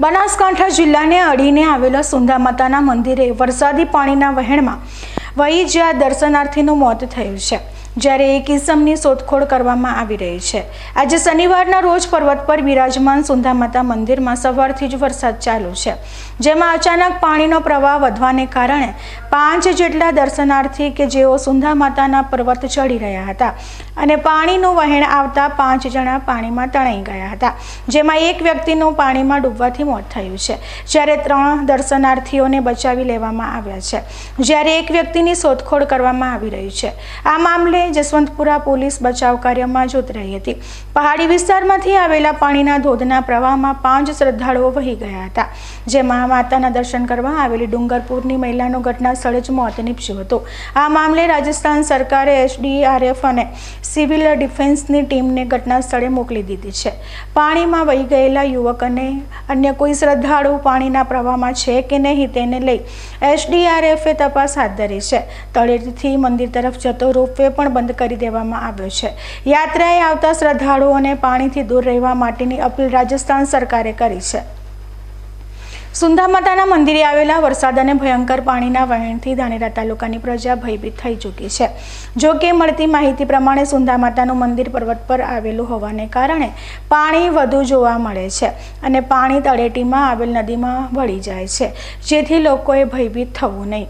બનાસકાંઠા જિલ્લાને અડીને આવેલા સુંદા માતાના મંદિરે વરસાદી પાણીના વહેણમાં વહી જ્યાં દર્શનાર્થીનું મોત થયું છે. જ્યારે એક ઇસમની શોધખોળ કરવામાં આવી રહી છે. આજે શનિવારના રોજ પર્વત પર બિરાજમાન સુંધામાતા મંદિરમાં સવારથી જ વરસાદ ચાલુ છે. જેમાં અચાનક પાણીનો પ્રવાહ વધવાને કારણે પાંચ જેટલા દર્શનાર્થી કે જેઓ સુંધા માતાના પર્વત ચડી રહ્યા હતા અને પાણીનું વહેણ આવતા પાંચ જણા પાણીમાં તણાઈ ગયા હતા, જેમાં એક વ્યક્તિનું પાણીમાં ડૂબવાથી મોત થયું છે. જ્યારે ત્રણ દર્શનાર્થીઓને બચાવી લેવામાં આવ્યા છે. જ્યારે એક વ્યક્તિની શોધખોળ કરવામાં આવી રહી છે. આ મામલે જસવંતપુરા પોલીસ બચાવ કાર્યમાં જોત રહી હતી. પહાડી વિસ્તારમાંથી આવેલા પાણીના ધોધના પ્રવાહમાં પાંચ શ્રદ્ધાળુઓ વહી ગયા હતા. જેમાં માતાના દર્શન કરવા આવેલી ડુંગરપુરની મહિલાનું ઘટના સ્થળે જ મોત નીપજ્યું હતું. આ મામલે રાજસ્થાન સરકારે એસડીઆરએફ અને સિવિલ ડિફેન્સની ટીમને ઘટના સ્થળે મોકલી દીધી છે. પાણીમાં વહી ગયેલા યુવક અને અન્ય કોઈ શ્રદ્ધાળુ પાણીના પ્રવાહમાં છે કે નહીં તેને લઈ એસડીઆરએફે તપાસ હાથ ધરી છે. તળેટીથી મંદિર તરફ જતો રોપવે પણ બંધ કરી દેવામાં આવ્યો છે. યાત્રાએ આવતા શ્રદ્ધાળુઓને પાણીથી દૂર રહેવા માટેની અપીલ રાજસ્થાન સરકારે કરી છે. સુંદા માતાના મંદિરે આવેલા વરસાદ અને ભયંકર પાણીના વહેણથી ધાનેરા તાલુકાની પ્રજા ભયભીત થઈ ચૂકી છે. જો કે મળતી માહિતી પ્રમાણે સુંધા માતાનું મંદિર પર્વત પર આવેલું હોવાને કારણે પાણી વધુ જોવા મળે છે અને પાણી તળેટીમાં આવેલ નદીમાં વળી જાય છે, જેથી લોકોએ ભયભીત થવું નહીં.